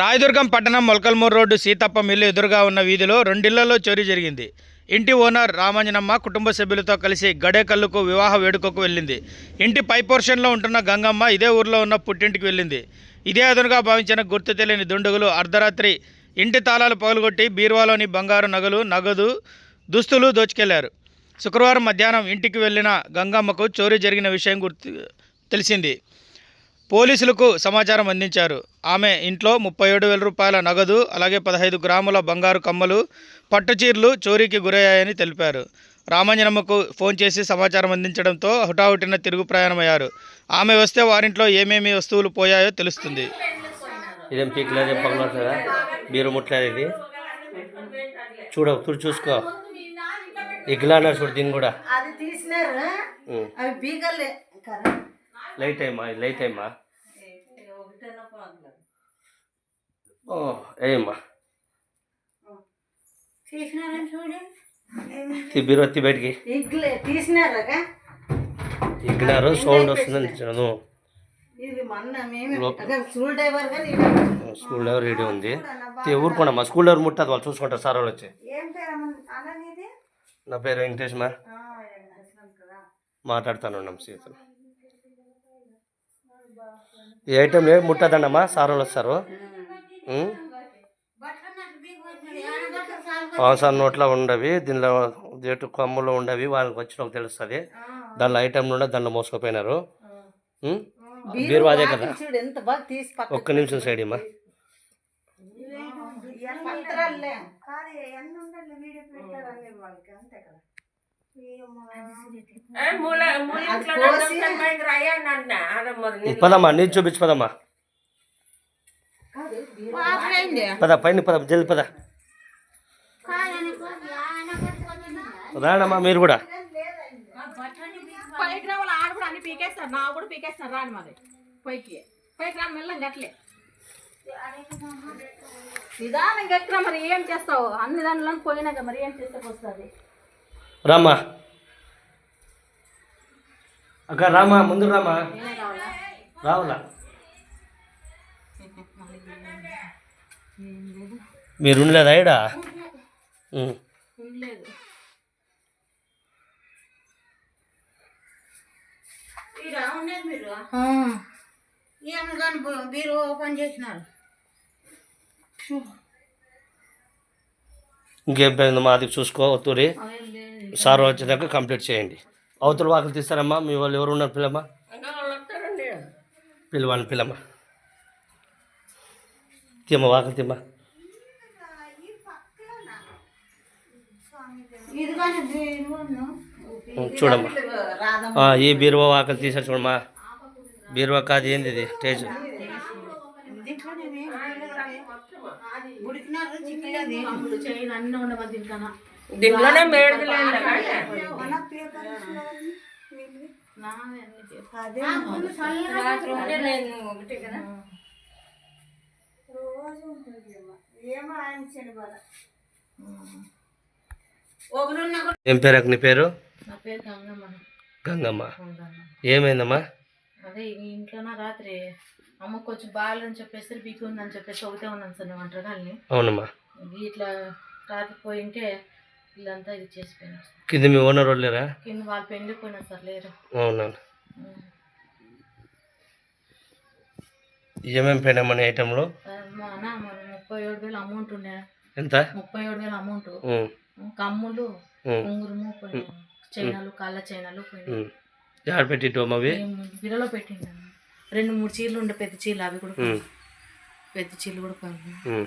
రాయదుర్గం పట్టణం Molakalmuru road Seethappa mill ఎదురుగా ఉన్న వీధిలో రెండిళ్ళలో చోరీ జరిగింది. ఇంటి ఓనర్ రామంజనమ్మ కుటుంబ సభ్యులతో కలిసి గడేకల్లుకు వివాహ వేడుకకు వెళ్ళింది. ఇంటి పై పోర్షన్లో ఉంటున్న గంగమ్మ ఇదే ఊర్లో ఉన్న పుట్టింటికి వెళ్ళింది. ఇదే అదునుగా భావించిన గుర్తు తెలియని దుండగులు అర్ధరాత్రి ఇంటి తాళాలు పగలగొట్టి బీరువాలోని బంగారు నగలు నగదు దుస్తులు దోచుకెళ్ళారు. శుక్రవారం మధ్యాహ్నం ఇంటికి వెళ్ళిన గంగమ్మకు చోరీ జరిగిన విషయం గుర్తు తెలిసింది. పోలీసులకు సమాచారం అందించారు. ఆమె ఇంట్లో ముప్పై ఏడు వేల రూపాయల నగదు అలాగే పదహైదు గ్రాముల బంగారు కమ్మలు పట్టుచీరలు చోరీకి గురయ్యాయని తెలిపారు. రామంజనమ్మకు ఫోన్ చేసి సమాచారం అందించడంతో హుటాహుటిన తిరుగు ప్రయాణమయ్యారు. ఆమె వస్తే వారింట్లో ఏమేమి వస్తువులు పోయాయో తెలుస్తుంది. ఇదేం పీకలేదు ఏం పగలట్లేదా బీరు ముట్టలేదు ఇది. చూడ చూడు చూసుకో. ఇగ్లా అన్నారు చూడు దీన్ని కూడా. అది తీసినారు. ఉం. అవి బీగలే. కదా లైట్ అయ్యమ్మా లైట్ అయ్యమ్మా. ఓ ఏయమ్మా తీసినారని చూడు? తీ బీరు వచ్చి బయటికి. ఇగ్లే తీసినారగా ఇగ్గినారు సౌండ్ వస్తుందని అదే స్కూల్ డ్రైవర్ రెడీ ఉంది. తీ ఊరుకోండమ్మా స్కూల్ ఎవరు ముట్టదు వాళ్ళు చూసుకుంటారు సార్ వాళ్ళు వచ్చి. నా పేరు వెంకటేష్ మా మాట్లాడుతాను ఉన్నాం సీతలు ఏ ఐటెం ఏ ముట్టదండమ్మా సార్ వాళ్ళు వస్తారు ఉం? సార్ నోట్లో ఉండవి దీనిలో జేటు కొమ్మలో ఉండవి వాళ్ళకి వచ్చిన తెలుస్తుంది. దానిలో ఐటమ్ ఉండే దానిలో మోసుకుపోయినారు. బీరువాదే బీరువా అదే కదా. ఒక్క నిమిషం సైడ్ అమ్మా అంతే కదా. పదమ్మా నీది చూపించు పదమ్మా పద పైన పద జల్ది పద. రానమ్మా మీరు కూడా. పైకి రావాలి? ఆడ కూడా అన్ని పీకేస్తారు నా కూడా పీకేస్తారు రాని మరి. పైకి. పైకి రాని మెల్లం గట్లే. నిదానంగా ఎక్కడ మరి ఏం చేస్తావు? అన్ని దానిలో పోయినాక మరి ఏం చేస్తే వస్తుంది రామ్మా అక్క రామా ముందు రామా. రావులా? మీరు ఉండలేదా కానీ బీరు ఓపెన్ చేసినారు. ఇంకేం పోయిందమ్మా అది చూసుకో ఒత్తూరి? సార్ వచ్చినాక కంప్లీట్ చేయండి. అవతల వాకులు తీస్తారమ్మా మీ వాళ్ళు ఎవరు ఉన్నారు పిల్లమ్మా? పిల్లవాళ్ళని పిల్లమ్మా. తీమ్మా వాకులు తీమ్మా. చూడమ్మా. రాధమ్మ ఆ, ఈ బీరువా వాకలు తీసారు చూడమ్మా. బీరువా కాదు ఏంది ఇది? టేజ్ ఉడికినారు అన్నీ ఉండవు దీనికన్నా దీంట్లోనే ఒకటి కదా? కూడా ఏం పేరు అక్క నీ పేరు? నా పేరు గంగమ్మ. ఏమైందమ్మా? అదే ఇంట్లోన రాత్రి అమ్మ కొంచెం బాగాలని చెప్పేసి బీకి ఉందని చెప్పేసి ఒకటే ఉన్నాను సార్ వంటకాలని అవునమ్మా. ఇట్లా రాత్రి పోయింటే వీళ్ళంతా ఇది చేసిపోయినారు కింద మీ ఓనర్ వాళ్ళు లేరా? కింద వాళ్ళు సార్ లేరు. అవునవును ఏమేమి పోయినామా నీ ఐటెంలో? ఆ, మా అన్న ముప్పై ఏడు వేలు అమౌంట్ ఉండే. ఎంత? ముప్పై ఏడు వేలు అమౌంట్. కమ్ములు ఉంగురము చైనాలు కాళ్ళ చైనాలు. ఎక్కడ పెట్టిట్టు అవి బిరలో పెట్టిండాము రెండు మూడు చీరలు ఉండే పెద్ద చీరలు అవి కూడా. పెద్ద చీరలు కూడా పోయినాయి.